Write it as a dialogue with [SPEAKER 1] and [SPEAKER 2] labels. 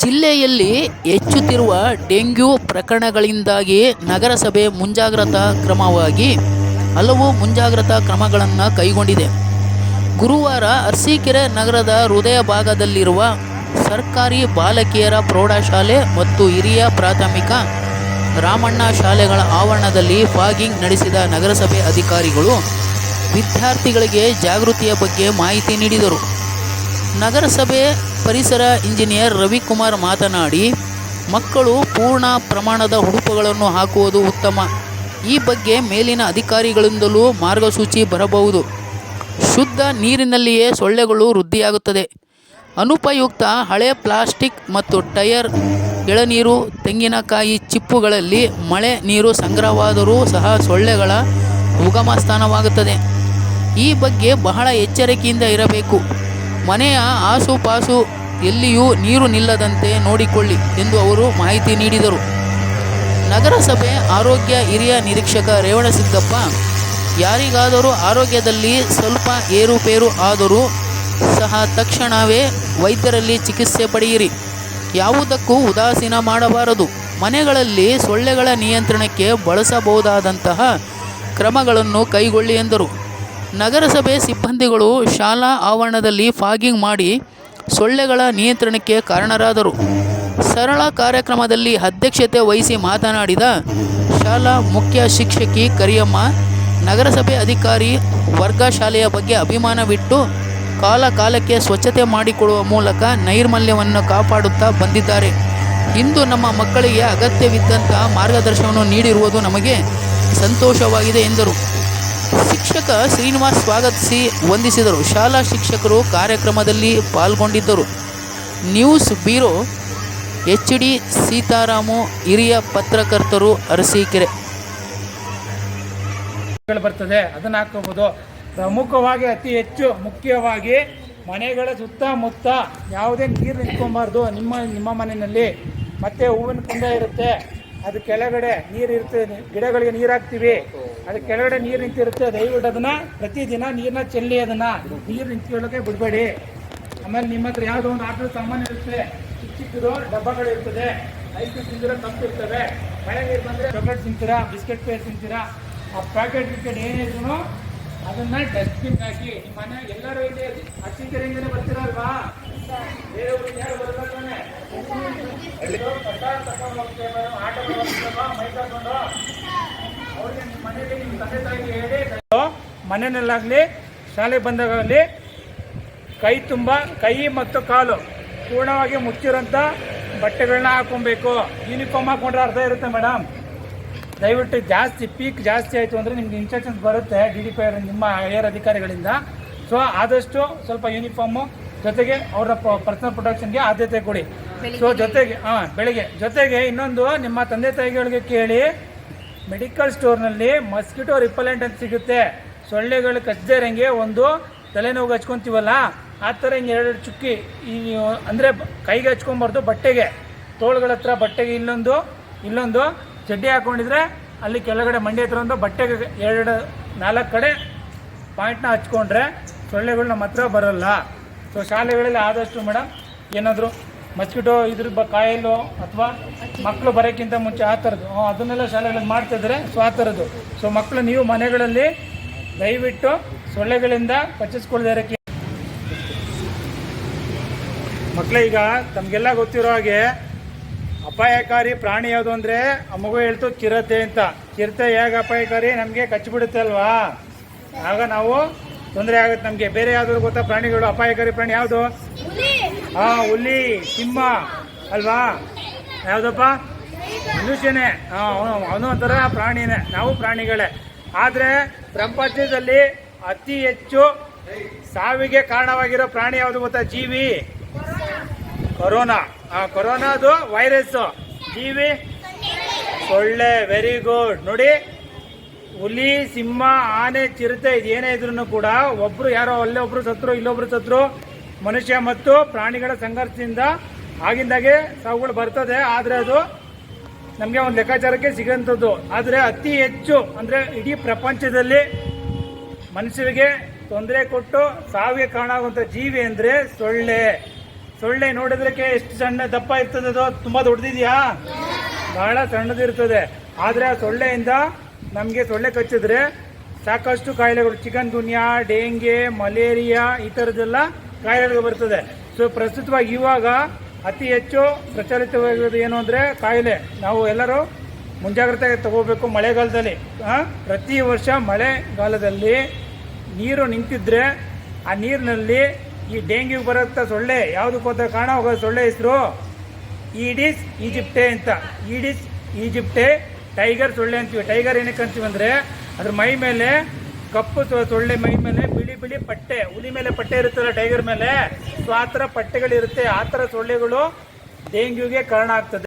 [SPEAKER 1] ಜಿಲ್ಲೆಯಲ್ಲಿ ಹೆಚ್ಚುತ್ತಿರುವ ಡೆಂಗ್ಯೂ ಪ್ರಕರಣಗಳಿಂದಾಗಿ ನಗರಸಭೆ ಮುಂಜಾಗ್ರತಾ ಕ್ರಮವಾಗಿ ಹಲವು ಮುಂಜಾಗ್ರತಾ ಕ್ರಮಗಳನ್ನು ಕೈಗೊಂಡಿದೆ. ಗುರುವಾರ ಅರಸೀಕೆರೆ ನಗರದ ಹೃದಯ ಭಾಗದಲ್ಲಿರುವ ಸರ್ಕಾರಿ ಬಾಲಕಿಯರ ಪ್ರೌಢಶಾಲೆ ಮತ್ತು ಹಿರಿಯ ಪ್ರಾಥಮಿಕ ರಾಮಣ್ಣ ಶಾಲೆಗಳ ಆವರಣದಲ್ಲಿ ಫಾಗಿಂಗ್ ನಡೆಸಿದ ನಗರಸಭೆ ಅಧಿಕಾರಿಗಳು ವಿದ್ಯಾರ್ಥಿಗಳಿಗೆ ಜಾಗೃತಿಯ ಬಗ್ಗೆ ಮಾಹಿತಿ ನೀಡಿದರು. ನಗರಸಭೆ ಪರಿಸರ ಇಂಜಿನಿಯರ್ ರವಿಕುಮಾರ್ ಮಾತನಾಡಿ, ಮಕ್ಕಳು ಪೂರ್ಣ ಪ್ರಮಾಣದ ಉಡುಪುಗಳನ್ನು ಹಾಕುವುದು ಉತ್ತಮ. ಈ ಬಗ್ಗೆ ಮೇಲಿನ ಅಧಿಕಾರಿಗಳಿಂದಲೂ ಮಾರ್ಗಸೂಚಿ ಬರಬಹುದು. ಶುದ್ಧ ನೀರಿನಲ್ಲಿಯೇ ಸೊಳ್ಳೆಗಳು ವೃದ್ಧಿಯಾಗುತ್ತದೆ. ಅನುಪಯುಕ್ತ ಹಳೆ ಪ್ಲಾಸ್ಟಿಕ್ ಮತ್ತು ಟಯರ್, ಎಳನೀರು, ತೆಂಗಿನಕಾಯಿ ಚಿಪ್ಪುಗಳಲ್ಲಿ ಮಳೆ ನೀರು ಸಂಗ್ರಹವಾದರೂ ಸಹ ಸೊಳ್ಳೆಗಳ ಉಗಮ ಸ್ಥಾನವಾಗುತ್ತದೆ ಈ ಬಗ್ಗೆ ಬಹಳ ಎಚ್ಚರಿಕೆಯಿಂದ ಇರಬೇಕು. ಮನೆಯ ಆಸುಪಾಸು ಎಲ್ಲಿಯೂ ನೀರು ನಿಲ್ಲದಂತೆ ನೋಡಿಕೊಳ್ಳಿ ಎಂದು ಅವರು ಮಾಹಿತಿ ನೀಡಿದರು. ನಗರಸಭೆ ಆರೋಗ್ಯ ಹಿರಿಯ ನಿರೀಕ್ಷಕ ರೇವಣಸಿದ್ದಪ್ಪ, ಯಾರಿಗಾದರೂ ಆರೋಗ್ಯದಲ್ಲಿ ಸ್ವಲ್ಪ ಏರುಪೇರು ಆದರೂ ಸಹ ತಕ್ಷಣವೇ ವೈದ್ಯರಲ್ಲಿ ಚಿಕಿತ್ಸೆ ಪಡೆಯಿರಿ. ಯಾವುದಕ್ಕೂ ಉದಾಸೀನ ಮಾಡಬಾರದು. ಮನೆಗಳಲ್ಲಿ ಸೊಳ್ಳೆಗಳ ನಿಯಂತ್ರಣಕ್ಕೆ ಬಳಸಬಹುದಾದಂತಹ ಕ್ರಮಗಳನ್ನು ಕೈಗೊಳ್ಳಿ ಎಂದರು. ನಗರಸಭೆ ಸಿಬ್ಬಂದಿಗಳು ಶಾಲಾ ಆವರಣದಲ್ಲಿ ಫಾಗಿಂಗ್ ಮಾಡಿ ಸೊಳ್ಳೆಗಳ ನಿಯಂತ್ರಣಕ್ಕೆ ಕಾರಣರಾದರು. ಸರಳ ಕಾರ್ಯಕ್ರಮದಲ್ಲಿ ಅಧ್ಯಕ್ಷತೆ ವಹಿಸಿ ಮಾತನಾಡಿದ ಶಾಲಾ ಮುಖ್ಯ ಶಿಕ್ಷಕಿ ಕರಿಯಮ್ಮ, ನಗರಸಭೆ ಅಧಿಕಾರಿ ವರ್ಗ ಶಾಲೆಯ ಬಗ್ಗೆ ಅಭಿಮಾನವಿಟ್ಟು ಕಾಲ ಕಾಲಕ್ಕೆ ಸ್ವಚ್ಛತೆ ಮಾಡಿಕೊಡುವ ಮೂಲಕ ನೈರ್ಮಲ್ಯವನ್ನು ಕಾಪಾಡುತ್ತಾ ಬಂದಿದ್ದಾರೆ. ಇಂದು ನಮ್ಮ ಮಕ್ಕಳಿಗೆ ಅಗತ್ಯವಿದ್ದಂತಹ ಮಾರ್ಗದರ್ಶನವನ್ನು ನೀಡಿರುವುದು ನಮಗೆ ಸಂತೋಷವಾಗಿದೆ ಎಂದರು. ಶಿಕ್ಷಕ ಶ್ರೀನಿವಾಸ್ ಸ್ವಾಗತಿಸಿ ವಂದಿಸಿದರು. ಶಾಲಾ ಶಿಕ್ಷಕರು ಕಾರ್ಯಕ್ರಮದಲ್ಲಿ ಪಾಲ್ಗೊಂಡಿದ್ದರು. News bureau H D Sitaramu, ಹಿರಿಯ ಪತ್ರಕರ್ತರು ಅರಸೀಕೆರೆ.
[SPEAKER 2] ಬರ್ತದೆ, ಅದನ್ನ ಹಾಕೋಬೋದು ಪ್ರಮುಖವಾಗಿ ಅತಿ ಹೆಚ್ಚು ಮುಖ್ಯವಾಗಿ ಮನೆಗಳ ಸುತ್ತಮುತ್ತ ಯಾವುದೇ ನೀರು ನಿಂತ್ಕೊಬಾರ್ದು. ನಿಮ್ಮ ನಿಮ್ಮ ಮನೆಯಲ್ಲಿ ಮತ್ತೆ ಹೂವಿನ ಕುಂಡ ಇರುತ್ತೆ. ಅದು ಕೆಳಗಡೆ ನೀರು ಇರುತ್ತೆ ಗಿಡಗಳಿಗೆ ನೀರು ಹಾಕ್ತೀವಿ. ಅದು ಕೆಳಗಡೆ ನೀರು ನಿಂತಿರುತ್ತೆ. ದಯವಿಟ್ಟು ಅದನ್ನ ಪ್ರತಿದಿನ ನೀರನ್ನ ಚೆಲ್ಲಿ ಅದನ್ನ. ನೀರು ನಿಂತ್ಕೊಳ್ಳೋಕೆ ಬಿಡಬೇಡಿ. ಆಮೇಲೆ ನಿಮ್ಮ ಹತ್ರ ಯಾವುದೋ ಒಂದು ಆಟದ ಸಾಮಾನು ಇರುತ್ತೆ. ಚಿಕ್ಕ ಚಿಕ್ಕದು ಡಬ್ಬಗಳಿರ್ತದೆ ಐಸ್ ಕ್ರೀಮ್ ತಿಂದಿರೋ ಕಪ್ ಇರ್ತವೆ. ಮಳೆ ನೀರು ಬಂದರೆ ಚಾಕ್ಲೇಟ್ ತಿಂತೀರಾ ಬಿಸ್ಕೆಟ್ ಪೇರ್ ತಿಂತೀರಾ, ಆ ಪ್ಯಾಕೆಟ್ ಗಿಕೆಟ್ ಏನಿದ್ರು ಅದನ್ನ ಡಸ್ಟ್ಬಿನ್ ಹಾಕಿ ನಿಮ್ಮ ಮನೆ ಎಲ್ಲರೂ ಇಲ್ಲಿ ಅಚ್ಚಿಂಗರಿಂದನೇ ಬರ್ತೀರಲ್ವಾ? ಬೇರೆ ಯಾರು ಮನೆಯಲ್ಲಾಗಲಿ ಶಾಲೆ ಬಂದಾಗಲಿ ಕೈ ತುಂಬ ಕೈ ಮತ್ತು ಕಾಲು ಪೂರ್ಣವಾಗಿ ಮುಚ್ಚಿರೋಂಥ ಬಟ್ಟೆಗಳನ್ನ ಹಾಕೊಬೇಕು ಯೂನಿಫಾರ್ಮ್ ಹಾಕೊಂಡ್ರೆ ಅರ್ಧ ಇರುತ್ತೆ ಮೇಡಮ್ ದಯವಿಟ್ಟು ಜಾಸ್ತಿ ಪೀಕ್ ಜಾಸ್ತಿ ಆಯಿತು ಅಂದರೆ ನಿಮ್ಗೆ ಇನ್ಸ್ಟ್ರಕ್ಷನ್ಸ್ ಬರುತ್ತೆ ಡಿ ಡಿ ಪಿ ನಿಮ್ಮ ಹೈಯರ್ ಅಧಿಕಾರಿಗಳಿಂದ. ಸೊ ಆದಷ್ಟು ಸ್ವಲ್ಪ ಯೂನಿಫಾರ್ಮು ಜೊತೆಗೆ ಅವರ ಪರ್ಸನಲ್ ಪ್ರೊಟೆಕ್ಷನ್ಗೆ ಆದ್ಯತೆ ಕೊಡಿ. ಸೊ ಜೊತೆಗೆ ಹಾಂ ಬೆಳಿಗ್ಗೆ. ಜೊತೆಗೆ ಇನ್ನೊಂದು ನಿಮ್ಮ ತಂದೆ ತಾಯಿಗಳಿಗೆ ಕೇಳಿ ಮೆಡಿಕಲ್ ಸ್ಟೋರ್ನಲ್ಲಿ ಮಸ್ಕಿಟೋ ರಿಪಲೆಂಟ್ ಅಂತ ಸಿಗುತ್ತೆ. ಸೊಳ್ಳೆಗಳು ಕಚ್ಚದೇ ಇರಂಗೆ ಒಂದು ತಲೆನೋವು ಹಚ್ಕೊಂತೀವಲ್ಲ ಆ ಥರ ಹಿಂಗೆ ಎರಡು ಚುಕ್ಕಿ ಈ ಅಂದರೆ ಕೈಗೆ ಹಚ್ಕೊಂಬಾರ್ದು ಬಟ್ಟೆಗೆ. ತೋಳುಗಳ ಹತ್ರ ಬಟ್ಟೆಗೆ ಇಲ್ಲೊಂದು ಇಲ್ಲೊಂದು ಚಡ್ಡಿ ಹಾಕೊಂಡಿದ್ರೆ ಅಲ್ಲಿ ಕೆಳಗಡೆ ಮಂಡಿ ಹತ್ರ ಒಂದು ಬಟ್ಟೆಗೆ ಎರಡು ನಾಲ್ಕು ಕಡೆ ಪಾಯಿಂಟ್ನ ಹಚ್ಕೊಂಡ್ರೆ ಸೊಳ್ಳೆಗಳು ನಮ್ಮ ಹತ್ರ ಬರಲ್ಲ. ಸೊ ಶಾಲೆಗಳಲ್ಲಿ ಆದಷ್ಟು ಮೇಡಮ್ ಏನಾದರೂ ಮಸ್ಕಿಟೋ ಇದ್ರ ಬ ಕಾಯಿಲು ಅಥವಾ ಮಕ್ಕಳು ಬರೋಕ್ಕಿಂತ ಮುಂಚೆ ಆ ಥರದ್ದು. ಅದನ್ನೆಲ್ಲ ಶಾಲೆಗಳಲ್ಲಿ ಮಾಡ್ತಿದ್ರೆ ಸೊ ಆ ಥರದ್ದು. ಸೊ ಮಕ್ಕಳು ನೀವು ಮನೆಗಳಲ್ಲಿ ದಯವಿಟ್ಟು ಸೊಳ್ಳೆಗಳಿಂದ ಬಚ್ಚಿಸ್ಕೊಳ್ದೇ ಇರೋಕ್ಕೆ ಮಕ್ಕಳೇ ಈಗ ತಮಗೆಲ್ಲ ಗೊತ್ತಿರೋ ಹಾಗೆ ಅಪಾಯಕಾರಿ ಪ್ರಾಣಿ ಯಾವುದು ಅಂದರೆ ಆ ಮಗು ಹೇಳ್ತು ಚಿರತೆ ಅಂತ. ಚಿರತೆ ಹೇಗೆ ಅಪಾಯಕಾರಿ? ನಮಗೆ ಕಚ್ಚಿಬಿಡುತ್ತೆ ಅಲ್ವಾ? ಆಗ ನಾವು ತೊಂದರೆ ಆಗುತ್ತೆ ನಮಗೆ. ಬೇರೆ ಯಾವ್ದಾದ್ರು ಗೊತ್ತಾ ಪ್ರಾಣಿಗಳು? ಅಪಾಯಕಾರಿ ಪ್ರಾಣಿ ಯಾವುದು? ಹಾ, ಹುಲಿ, ಸಿಂಹ, ಅಲ್ವಾ? ಯಾವುದಪ್ಪ? ಮನುಷ್ಯನೇ. ಅವನು ಒಂಥರ ಪ್ರಾಣಿನೇ. ನಾವು ಪ್ರಾಣಿಗಳೇ. ಆದರೆ ಪ್ರಪಂಚದಲ್ಲಿ ಅತಿ ಹೆಚ್ಚು ಸಾವಿಗೆ ಕಾರಣವಾಗಿರೋ ಪ್ರಾಣಿ ಯಾವುದು ಗೊತ್ತಾ? ಜೀವಿ. ಕೊರೋನಾ. ಆ, ಕೊರೋನಾದು ವೈರಸ್ ಜೀವಿ. ಸೊಳ್ಳೆ ವೆರಿ ಗುಡ್ ನೋಡಿ, ಹುಲಿ, ಸಿಂಹ, ಆನೆ, ಚಿರತೆ, ಇದೇನೇ ಇದ್ರೂ ಕೂಡ ಒಬ್ರು ಯಾರೋ ಅಲ್ಲೇ ಒಬ್ರು ಸತ್ರು, ಇಲ್ಲೊಬ್ರು ಸತ್ರು ಮನುಷ್ಯ ಮತ್ತು ಪ್ರಾಣಿಗಳ ಸಂಘರ್ಷದಿಂದ ಆಗಿಂದಾಗೆ ಸಾವುಗಳು ಬರ್ತದೆ, ಆದರೆ ಅದು ನಮಗೆ ಒಂದು ಲೆಕ್ಕಾಚಾರಕ್ಕೆ ಸಿಗೋಂಥದ್ದು. ಆದರೆ ಅತಿ ಹೆಚ್ಚು, ಅಂದರೆ ಇಡೀ ಪ್ರಪಂಚದಲ್ಲಿ ಮನುಷ್ಯರಿಗೆ ತೊಂದರೆ ಕೊಟ್ಟು ಸಾವಿಗೆ ಕಾರಣ ಆಗುವಂಥ ಜೀವಿ ಅಂದರೆ ಸೊಳ್ಳೆ. ಸೊಳ್ಳೆ ನೋಡಿದ್ರಕ್ಕೆ ಎಷ್ಟು ಸಣ್ಣ ದಪ್ಪ ಇರ್ತದೆ ಅದು? ತುಂಬಾ ದೊಡ್ಡದಿದೆಯಾ? ಬಹಳ ಸಣ್ಣದಿರ್ತದೆ ಆದರೆ ಆ ಸೊಳ್ಳೆಯಿಂದ ನಮಗೆ ಸೊಳ್ಳೆ ಕಚ್ಚಿದ್ರೆ ಸಾಕಷ್ಟು ಕಾಯಿಲೆಗಳು. ಚಿಕನ್ ಗುನ್ಯಾ ಡೆಂಗೆ, ಮಲೇರಿಯಾ ಈ ಥರದ್ದೆಲ್ಲ ಕಾಯಿಲೆಗಳು ಬರ್ತದೆ. ಸೊ ಪ್ರಸ್ತುತವಾಗಿ ಇವಾಗ ಅತಿ ಹೆಚ್ಚು ಪ್ರಚಲಿತವಾಗಿರೋದು ಏನು ಅಂದರೆ ಕಾಯಿಲೆ. ನಾವು ಎಲ್ಲರೂ ಮುಂಜಾಗ್ರತೆ ತಗೋಬೇಕು ಮಳೆಗಾಲದಲ್ಲಿ. ಪ್ರತಿ ವರ್ಷ ಮಳೆಗಾಲದಲ್ಲಿ ನೀರು ನಿಂತಿದ್ರೆ ಆ ನೀರಿನಲ್ಲಿ ಈ ಡೆಂಗ್ಯೂ ಬರುತ್ತ ಸೊಳ್ಳೆ, ಯಾವುದಕ್ಕೆ ಹೋದ ಕಾರಣ ಹೋಗೋ ಸೊಳ್ಳೆ ಹೆಸರು ಈಡಿಸ್ ಈಜಿಪ್ಟೆ ಅಂತ. ಈಡಿಸ್ ಈಜಿಪ್ಟೆ ಟೈಗರ್ ಸೊಳ್ಳೆ ಅಂತೀವಿ. ಟೈಗರ್ ಏನಕ್ಕೆ ಅಂತೀವಿ ಅಂದರೆ ಅದ್ರ ಮೈ ಮೇಲೆ ಕಪ್ಪು ಸೊಳ್ಳೆ ಮೈ ಮೇಲೆ ಬಿಳಿ ಪಟ್ಟೆ ಹುಲಿ ಮೇಲೆ ಪಟ್ಟೆ ಇರುತ್ತಲ್ಲ ಟೈಗರ್ ಮೇಲೆ? ಸೊ ಆ ಥರ ಪಟ್ಟೆಗಳಿರುತ್ತೆ ಆ ಸೊಳ್ಳೆಗಳು ಡೆಂಗ್ಯೂಗೆ ಕಾರಣ ಆಗ್ತದೆ.